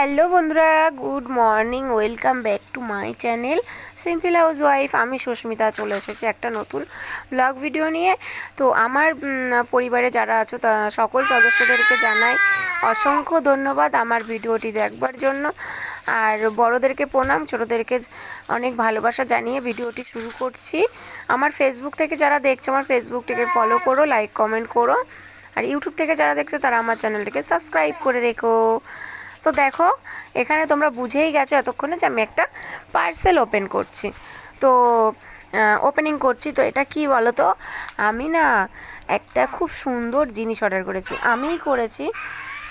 Hello বন্ধুরা, good morning, welcome back to my channel simple house wife আমি সুস্মিতা, চলে এসেছি একটা নতুন ব্লগ ভিডিও নিয়ে। তো আমার পরিবারে যারা আছো, তা সকল সদস্যদেরকে জানাই অসংখ্য ধন্যবাদ আমার ভিডিওটি দেখবার জন্য। আর বড়োদেরকে প্রণাম, ছোটোদেরকে অনেক ভালোবাসা জানিয়ে ভিডিওটি শুরু করছি। আমার ফেসবুক থেকে যারা দেখছ, আমার ফেসবুকটিকে ফলো করো লাইক কমেন্ট করো। আর ইউটিউব থেকে যারা দেখছ, তারা আমার চ্যানেলটিকে সাবস্ক্রাইব করে রেখো। তো দেখো, এখানে তোমরা বুঝেই গেছো এতক্ষণে যে আমি একটা পার্সেল ওপেন করছি। তো ওপেনিং করছি, তো এটা কি বলো তো আমি না একটা খুব সুন্দর জিনিস অর্ডার করেছি। আমিই করেছি,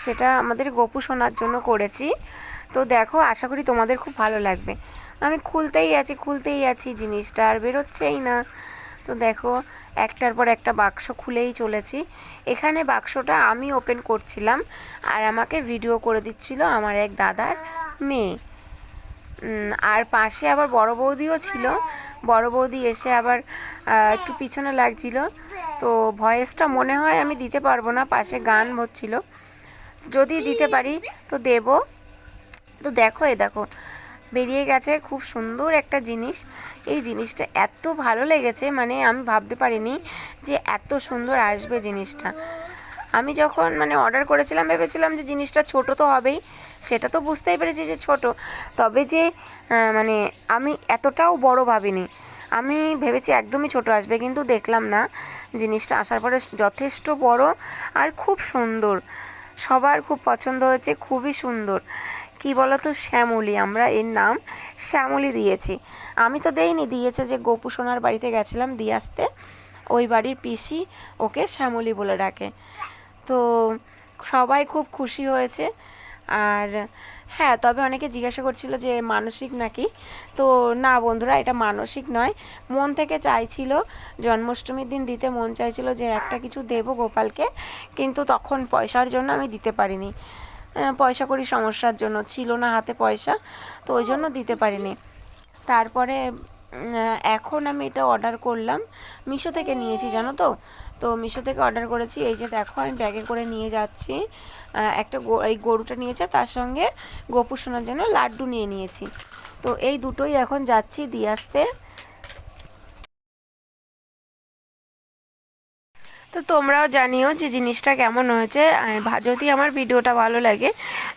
সেটা আমাদের গোপু শোনার জন্য করেছি। তো দেখো, আশা করি তোমাদের খুব ভালো লাগবে। আমি খুলতেই আছি খুলতেই আছি, জিনিসটা আর বেরোচ্ছেই না। তো দেখো, একটার পর একটা বাক্স খুলেই চলেছি। এখানে বাক্সটা আমি ওপেন করছিলাম আর আমাকে ভিডিও করে দিচ্ছিল আমার এক দাদার মেয়ে। আর পাশে আবার বড় বৌদিও ছিল। বড় বৌদি এসে আবার একটু পিছনে লাগছিল। তো ভয়েসটা মনে হয় আমি দিতে পারব না, পাশে গান হচ্ছিল। যদি দিতে পারি, তো দেবো। তো দেখো এ দেখো বেরিয়ে গেছে। খুব সুন্দর একটা জিনিস। এই জিনিসটা এত ভালো লেগেছে মানে আমি ভাবতে পারিনি যে এত সুন্দর আসবে জিনিসটা। আমি যখন মানে অর্ডার করেছিলাম, ভেবেছিলাম যে জিনিসটা ছোট তো হবেই। সেটা তো বুঝতেই পেরেছি যে ছোট। তবে যে মানে আমি এতটাও বড় ভাবিনি। আমি ভেবেছি একদমই ছোট আসবে, কিন্তু দেখলাম না। জিনিসটা আসার পরে যথেষ্ট বড় আর খুব সুন্দর। সবার খুব পছন্দ হয়েছে, খুবই সুন্দর। কি বলতো, শ্যামলি। আমরা এর নাম শ্যামলি দিয়েছি। আমি তো দেইনি, দিয়েছে যে গোপু সোনার বাড়িতে গেছিলাম দিয়ে আসতে। ওই বাড়ির পিসি ওকে শ্যামলি বলে ডাকে। তো সবাই খুব খুশি হয়েছে। আর হ্যাঁ তবে অনেকে জিজ্ঞাসা করছিল যে মানসিক নাকি? তো না বন্ধুরা, এটা মানসিক নয়। মন থেকে চাইছিল, জন্মাষ্টমীর দিন দিতে মন চাইছিল যে একটা কিছু দেবো গোপালকে, কিন্তু তখন পয়সার জন্য আমি দিতে পারিনি। পয়সা করি সমস্যার জন্য ছিল না হাতে পয়সা, তো ওই জন্য দিতে পারিনি। তারপরে এখন আমি এটা অর্ডার করলাম। মিশো থেকে নিয়েছি, জানো তো? তো মিশো থেকে অর্ডার করেছি। এই যে দেখো, আমি ব্যাগে করে নিয়ে যাচ্ছি। একটা এই গরুটা নিয়েছে, তার সঙ্গে গোপুর সোনার জন্য লাড্ডু নিয়ে নিয়েছি। তো এই দুটোই এখন যাচ্ছি দিয়ে আসতে। তো তোমরাও জানিও যে জিনিসটা কেমন হয়েছে। যদি আমার ভিডিওটা ভালো লাগে,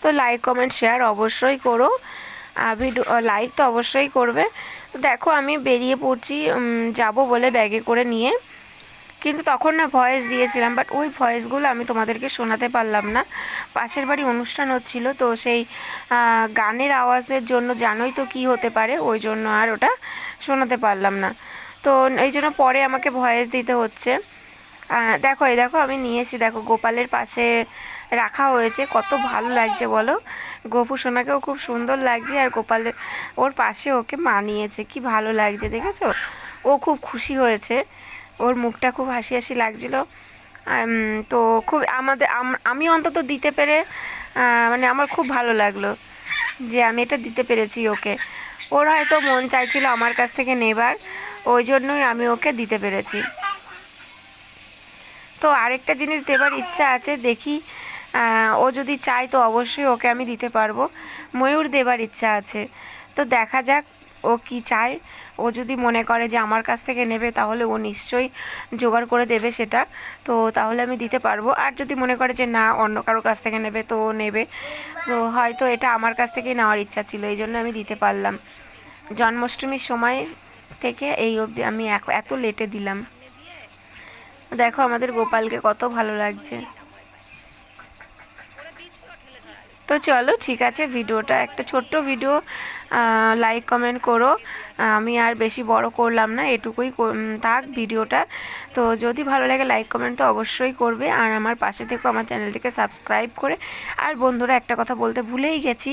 তো লাইক কমেন্ট শেয়ার অবশ্যই করো। ভিডিও লাইক তো অবশ্যই করবে। তো দেখো আমি বেরিয়ে পড়ছি যাব বলে ব্যাগে করে নিয়ে। কিন্তু তখন না ভয়েস দিয়েছিলাম বাট ওই ভয়েসগুলো আমি তোমাদেরকে শোনাতে পারলাম না। পাশের বাড়ি অনুষ্ঠান হচ্ছিল, তো সেই গানের আওয়াজের জন্য জানোই তো কি হতে পারে, ওই জন্য আর ওটা শোনাতে পারলাম না। তো এই জন্য পরে আমাকে ভয়েস দিতে হচ্ছে। দেখো, এই দেখো, আমি নিয়েছি দেখো, গোপালের পাশে রাখা হয়েছে। কত ভালো লাগছে, বলো? গোপু সোনাকেও খুব সুন্দর লাগছে আর গোপালের ওর পাশে ওকে মানিয়েছে। কি ভালো লাগছে, দেখেছ? ও খুব খুশি হয়েছে। ওর মুখটা খুব হাসি হাসি লাগছিল। তো খুব আমাদের, আমি অন্তত দিতে পেরে মানে আমার খুব ভালো লাগল যে আমি এটা দিতে পেরেছি ওকে। ওর হয়তো মন চাইছিল আমার কাছ থেকে নেবার, ওই জন্যই আমি ওকে দিতে পেরেছি। তো আরেকটা জিনিস দেবার ইচ্ছা আছে, দেখি ও যদি চায় তো অবশ্যই ওকে আমি দিতে পারব। ময়ূর দেবার ইচ্ছা আছে। তো দেখা যাক ও কি চায়। ও যদি মনে করে যে আমার কাছ থেকে নেবে, তাহলে ও নিশ্চয়ই জোগাড় করে দেবে সেটা। তো তাহলে আমি দিতে পারব। আর যদি মনে করে যে না, অন্য কারও কাছ থেকে নেবে, তো ও নেবে। তো হয়তো এটা আমার কাছ থেকেই নেওয়ার ইচ্ছা ছিল, এই জন্য আমি দিতে পারলাম। জন্মাষ্টমীর সময় থেকে এই অবধি আমি এত লেটে দিলাম। দেখো আমাদের গোপালকে কত ভালো লাগছে। তো চলো, ঠিক আছে, ভিডিওটা একটা ছোট্ট ভিডিও লাইক কমেন্ট করো। আমি আর বেশি বড় করলাম না, এটুকুই থাক ভিডিওটা। তো যদি ভালো লাগে লাইক কমেন্ট তো অবশ্যই করবে। আর আমার পাশে থেকেও আমার চ্যানেলটিকে সাবস্ক্রাইব করে। আর বন্ধুরা, একটা কথা বলতে ভুলেই গেছি,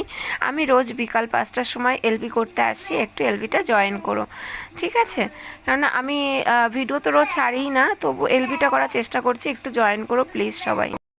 আমি রোজ বিকাল পাঁচটার সময় এলবি করতে আসছি একটু এলবিটা জয়েন করো। ঠিক আছে? কেননা আমি ভিডিও তো রোজ ছাড়িই না, তবু এলবিটা করার চেষ্টা করছি, একটু জয়েন করো প্লিজ সবাই।